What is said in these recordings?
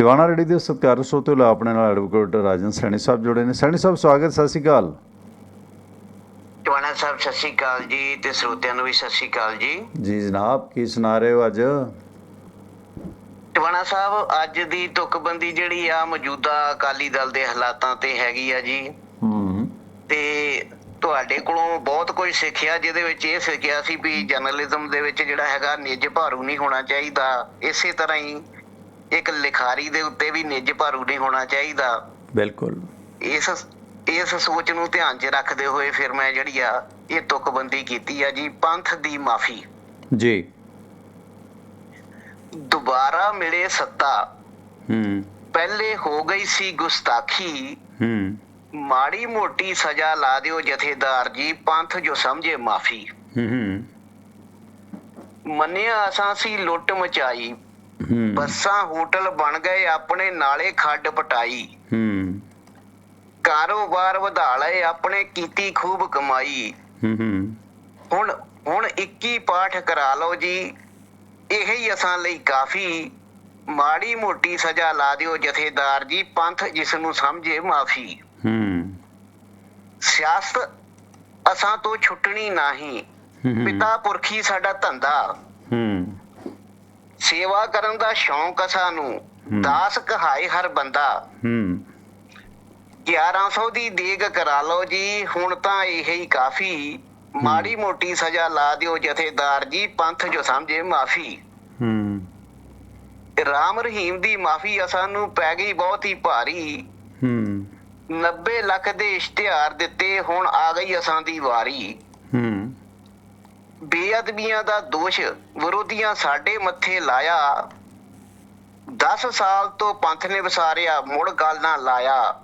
Tiwana ready ਦੇ ਸਤਿਕਾਰ ਸੋਤੇ ਲਾ ਆਪਣੇ ਨਾਲ ਐਡਵੋਕੇਟ ਰਾਜਨ ਸੈਣੀ ਸਾਹਿਬ ਜੁੜੇ ਨੇ। ਸੈਣੀ ਸਾਹਿਬ ਸਵਾਗਤ ਸਤਿ ਸ਼੍ਰੀ ਅਕਾਲ। ਟਵਾਣਾ ਸਾਹਿਬ ਸਤਿ ਸ਼੍ਰੀ ਅਕਾਲ ਜੀ ਤੇ ਸਰੋਤਿਆਂ ਨੂੰ ਵੀ ਸਤਿ ਸ਼੍ਰੀ ਅਕਾਲ ਜੀ। ਜੀ ਜਨਾਬ ਕੀ ਸੁਣਾ ਰਹੇ ਹੋ ਅੱਜ? ਟਵਾਣਾ ਸਾਹਿਬ ਅੱਜ ਦੀ ਤੁਕਬੰਦੀ ਜਿਹੜੀ ਆ ਮੌਜੂਦਾ ਅਕਾਲੀ ਦਲ ਦੇ ਹਾਲਾਤਾਂ ਤੇ ਹੈਗੀ ਆ ਜੀ। ਹੂੰ। ਤੇ ਤੁਹਾਡੇ ਕੋਲੋਂ ਬਹੁਤ ਕੁਝ ਸਿੱਖਿਆ ਜਿਹਦੇ ਵਿੱਚ ਇਹ ਸਿੱਖਿਆ ਸੀ ਵੀ ਜਰਨਲਿਜ਼ਮ ਦੇ ਵਿੱਚ ਜਿਹੜਾ ਹੈਗਾ ਨਿੱਜ ਭਾਰੂ ਨਹੀਂ ਹੋਣਾ ਚਾਹੀਦਾ। ਇਸੇ ਤਰ੍ਹਾਂ ਹੀ ਇੱਕ ਲਿਖਾਰੀ ਦੇ ਉੱਤੇ ਵੀ ਨਿੱਜ ਭਾਰੂ ਨਹੀਂ ਹੋਣਾ ਚਾਹੀਦਾ। ਬਿਲਕੁਲ। ਇਸ ਇਸ ਸੋਚ ਨੂੰ ਧਿਆਨ 'ਚ ਰੱਖਦੇ ਹੋਏ ਫਿਰ ਮੈਂ ਜਿਹੜੀ ਆ ਇਹ ਤੁਕਬੰਦੀ ਕੀਤੀ ਆ ਜੀ ਪੰਥ ਦੀ ਮਾਫੀ। ਜੀ। ਦੁਬਾਰਾ ਮਿਲੇ ਸੱਤਾ। ਹੂੰ। ਪਹਿਲੇ ਹੋ ਗਈ ਸੀ ਗੁਸਤਾਖੀ। ਹੂੰ। ਮਾੜੀ ਮੋਟੀ ਸਜ਼ਾ ਲਾ ਦਿਓ ਜਥੇਦਾਰ ਜੀ ਪੰਥ ਜੋ ਸਮਝੇ ਮਾਫੀ। ਹੂੰ ਹੂੰ। ਮੰਨਿਆ ਅਸਾਂ ਸੀ ਲੁੱਟ ਮਚਾਈ। ਬੱਸਾਂ ਹੋਟਲ ਬਣ ਗਏ ਆਪਣੇ ਨਾਲੇ ਖੱਡ ਪਟਾਈ। ਹੂੰ। ਕਾਰੋਬਾਰ ਵਧਾ ਲਏ ਆਪਣੇ ਕੀਤੀ ਖੂਬ ਕਮਾਈ। ਹੂੰ ਹੁਣ ਹੁਣ 21 ਪਾਠ ਕਰਾ ਲਓ ਜੀ। ਇਹ ਹੀ ਅਸਾਂ ਲਈ ਕਾਫੀ। ਮਾੜੀ ਮੋਟੀ ਸਜ਼ਾ ਲਾ ਦਿਓ ਜਥੇਦਾਰ ਜੀ ਪੰਥ ਜਿਸ ਨੂੰ ਸਮਝੇ ਮਾਫੀ। ਹੂੰ। ਸਿਆਸਤ ਅਸਾਂ ਤੋਂ ਛੁੱਟਣੀ ਨਹੀਂ। ਪਿਤਾ ਪੁਰਖੀ ਸਾਡਾ ਧੰਦਾ। ਹੂੰ। ਸੇਵਾ ਕਰਨ ਦਾ ਸ਼ੌਂਕ ਅਸਾਂ ਨੂੰ। ਦਾਸ ਕਹਾਏ ਹਰ ਬੰਦਾ। ਹੂੰ। 1100 ਦੀ ਦੇਗ ਕਰਾ ਲਓ ਜੀ ਹੁਣ ਤਾਂ ਇਹ ਹੀ ਕਾਫੀ। ਮਾੜੀ ਮੋਟੀ ਸਜ਼ਾ ਲਾ ਦਿਓ ਜਥੇਦਾਰ ਜੀ ਪੰਥ ਜੋ ਸਮਝੇ ਮਾਫੀ। ਹੂੰ। ਰਾਮ ਰਹੀਮ ਦੀ ਮਾਫੀ ਅਸਾਂ ਨੂੰ ਪੈ ਗਈ ਬਹੁਤ ਹੀ ਭਾਰੀ। ਹੂੰ। 90 ਲੱਖ ਦੇ ਇਸ਼ਤਿਹਾਰ ਦਿੱਤੇ ਹੁਣ ਆ ਗਈ ਅਸਾਂ ਦੀ ਵਾਰੀ। ਹੂੰ। ਬੇਅਦਬੀਆਂ ਦਾ ਦੋਸ਼ ਵਿਰੋਧੀਆਂ ਸਾਡੇ ਮੱਥੇ ਲਾਇਆ। 10 ਸਾਲ ਤੋਂ ਪੰਥ ਨੇ ਵਸਾਰਿਆ ਮੁੜ ਗੱਲ ਨਾ ਲਾਇਆ।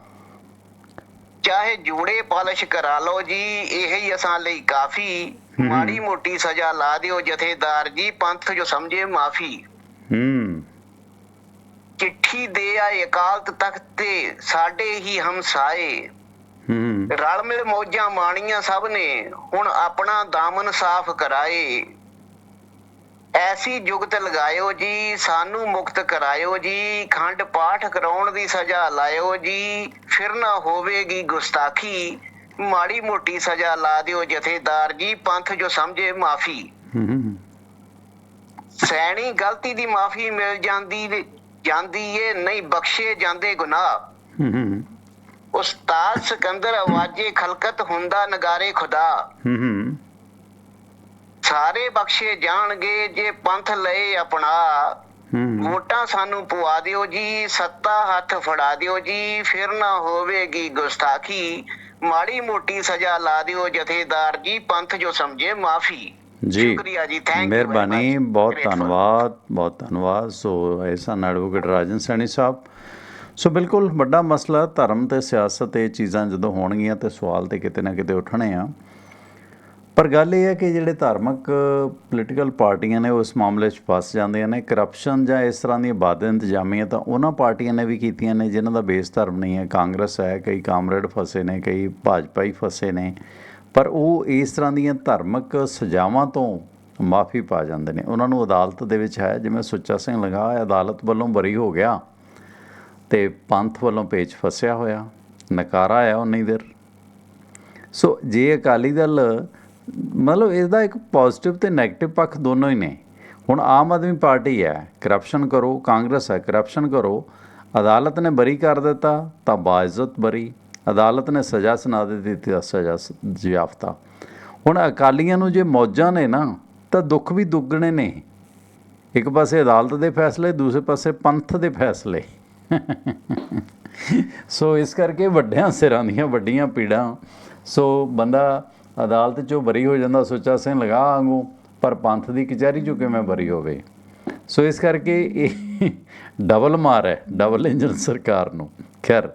ਚਾਹੇ ਜੂੜੇ ਪਾਲਿਸ਼ ਕਰਾ ਲਓ ਜੀ ਇਹ ਹੀ ਅਸਾਂ ਲਈ ਕਾਫੀ। ਮਾੜੀ ਮੋਟੀ ਸਜ਼ਾ ਲਾ ਦਿਓ ਜਥੇਦਾਰ ਜੀ ਪੰਥ ਜੋ ਸਮਝੇ ਮਾਫੀ। ਹੂੰ। ਚਿੱਠੀ ਦੇ ਆਏ ਅਕਾਲ ਤਖਤ ਤੇ ਸਾਡੇ ਹੀ ਹਮਸਾਏ ਰਲ ਮਿਲ ਮੌਜਾਂ ਮਾਣੀਆਂ ਸਭ ਨੇ ਹੁਣ ਆਪਣਾ ਦਾਮਨ ਸਾਫ਼ ਕਰਾਏ। ਐਸੀ ਜੁਗਤ ਲਗਾਇਓ ਜੀ ਸਾਨੂੰ ਮੁਕਤ ਕਰਾਇਓ ਜੀ ਖੰਡ ਪਾਠ ਕਰਾਉਣ ਦੀ ਸਜ਼ਾ ਲਾਇਓ ਜੀ ਫਿਰ ਨਾ ਹੋਵੇਗੀ ਗੁਸਤਾਖੀ ਮਾੜੀ ਮੋਟੀ ਸਜ਼ਾ ਲਾ ਦਿਓ ਜਥੇਦਾਰ ਜੀ ਪੰਥ ਜੋ ਸਮਝੇ ਮਾਫੀ। ਸੈਣੀ ਗਲਤੀ ਦੀ ਮਾਫੀ ਮਿਲ ਜਾਂਦੀ ਜਾਂਦੀ ਏ ਨਹੀਂ ਬਖਸ਼ੇ ਜਾਂਦੇ ਗੁਨਾਹ। ਹੂੰ। ਉਸਤਾਦ ਸਿਕੰਦਰ ਆਵਾਜ਼ੇ ਖਲਕਤ ਹੁੰਦਾ ਨਗਾਰੇ ਖੁਦਾ। ਹੂੰ ਸਾਰੇ ਬਖਸ਼ੇ ਜਾਣਗੇ ਜੇ ਪੰਥ ਲਏ ਆਪਣਾ। ਹੂੰ। ਵੋਟਾਂ ਸਾਨੂੰ ਪਵਾ ਦਿਓ ਜੀ ਸੱਤਾ ਹੱਥ ਫੜਾ ਦਿਓ ਜੀ ਫਿਰ ਨਾ ਹੋਵੇਗੀ ਗੁਸਤਾਖੀ। ਮਾੜੀ ਮੋਟੀ ਸਜ਼ਾ ਲਾ ਦਿਓ ਜਥੇਦਾਰ ਜੀ ਪੰਥ ਜੋ ਸਮਝੇ ਮਾਫੀ। ਜੀ ਸ਼ੁਕਰੀਆ ਜੀ ਥੈਂਕ ਯੂ ਮਿਹਰਬਾਨੀ ਬਹੁਤ ਧੰਨਵਾਦ ਬਹੁਤ ਧੰਨਵਾਦ। ਸੋ ਸਨ ਐਡਵੋਕੇਟ ਰਾਜਨ ਸੈਣੀ ਸਾਹਿਬ ਸੋ ਬਿਲਕੁਲ ਵੱਡਾ ਮਸਲਾ ਧਰਮ ਤੇ ਸਿਆਸਤ ਇਹ ਚੀਜ਼ਾਂ ਜਦੋਂ ਹੋਣਗੀਆਂ ਤੇ ਸਵਾਲ ਤੇ ਕਿਤੇ ਨਾ ਕਿਤੇ ਉੱਠਣੇ ਆ। ਪਰ ਗੱਲ ਇਹ ਹੈ ਕਿ ਜਿਹੜੇ ਧਾਰਮਿਕ ਪੋਲੀਟੀਕਲ ਪਾਰਟੀਆਂ ਨੇ ਉਹ ਇਸ ਮਾਮਲੇ 'ਚ ਫਸ ਜਾਂਦੀਆਂ ਨੇ ਕਰਪਸ਼ਨ ਜਾਂ ਇਸ ਤਰ੍ਹਾਂ ਦੀਆਂ ਬਾਦ ਇੰਤਜ਼ਾਮੀਆਂ ਤਾਂ ਉਹਨਾਂ ਪਾਰਟੀਆਂ ਨੇ ਵੀ ਕੀਤੀਆਂ ਨੇ ਜਿਨ੍ਹਾਂ ਦਾ ਬੇਸ ਧਰਮ ਨਹੀਂ ਹੈ। ਕਾਂਗਰਸ ਹੈ, ਕਈ ਕਾਮਰੇਡ ਫਸੇ ਨੇ, ਕਈ ਭਾਜਪਾ ਹੀ ਫਸੇ ਨੇ। ਪਰ ਉਹ ਇਸ ਤਰ੍ਹਾਂ ਦੀਆਂ ਧਾਰਮਿਕ ਸਜ਼ਾਵਾਂ ਤੋਂ ਮਾਫੀ ਪਾ ਜਾਂਦੇ ਨੇ। ਉਹਨਾਂ ਨੂੰ ਅਦਾਲਤ ਦੇ ਵਿੱਚ ਹੈ, ਜਿਵੇਂ ਸੁੱਚਾ ਸਿੰਘ ਲਗਾ ਅਦਾਲਤ ਵੱਲੋਂ ਬਰੀ ਹੋ ਗਿਆ। ਤੇ ਪੰਥ ਵੱਲੋਂ ਪੇਚ ਫਸਿਆ ਹੋਇਆ, ਨਕਾਰਾ ਆਇਆ ਉਨੀ ਦੇਰ। ਸੋ ਜੇ ਅਕਾਲੀ ਦਲ, ਮਤਲਬ ਇਸ ਦਾ ਇੱਕ ਪੋਜ਼ਿਟਿਵ ਤੇ ਨੈਗੇਟਿਵ ਪੱਖ ਦੋਨੋਂ ਹੀ ਨੇ। ਹੁਣ ਆਮ ਆਦਮੀ ਪਾਰਟੀ ਹੈ ਕਰਪਸ਼ਨ ਕਰੋ, ਕਾਂਗਰਸ ਹੈ ਕਰਪਸ਼ਨ ਕਰੋ, ਅਦਾਲਤ ਨੇ ਬਰੀ ਕਰ ਦਿੱਤਾ, ਤਾਂ ਬਾਇਜ਼ਤ ਬਰੀ। ਅਦਾਲਤ ਨੇ ਸਜ਼ਾ ਸੁਣਾ ਦਿੱਤੀ, ਤਾਂ ਸਜ਼ਾ ਸ- ਹੁਣ ਅਕਾਲੀਆਂ ਨੂੰ ਜੇ ਮੌਜਾਂ ਨੇ ਨਾ, ਤਾਂ ਦੁੱਖ ਵੀ ਦੁੱਗਣੇ ਨੇ। ਇੱਕ ਪਾਸੇ ਅਦਾਲਤ ਦੇ ਫੈਸਲੇ, ਦੂਸਰੇ ਪਾਸੇ ਪੰਥ ਦੇ ਫੈਸਲੇ। ਸੋ ਇਸ ਕਰਕੇ ਵੱਡਿਆਂ ਸਿਰਾਂ ਦੀਆਂ ਵੱਡੀਆਂ ਪੀੜਾਂ, ਸੋ ਬੰਦਾ ਅਦਾਲਤ ਚੋਂ ਬਰੀ ਹੋ ਜਾਂਦਾ, ਸੁੱਚਾ ਸਿੰਘ ਲਗਾ ਆਂਗੂ ਪਰ ਪੰਥ ਦੀ ਕਚਹਿਰੀ ਚੋਂ ਕਿਵੇਂ ਬਰੀ ਹੋਵੇ? ਸੋ ਇਸ ਕਰਕੇ ਇਹ ਡਬਲ ਮਾਰ ਹੈ ਡਬਲ ਇੰਜਨ ਸਰਕਾਰ ਨੂੰ। ਖੈਰ।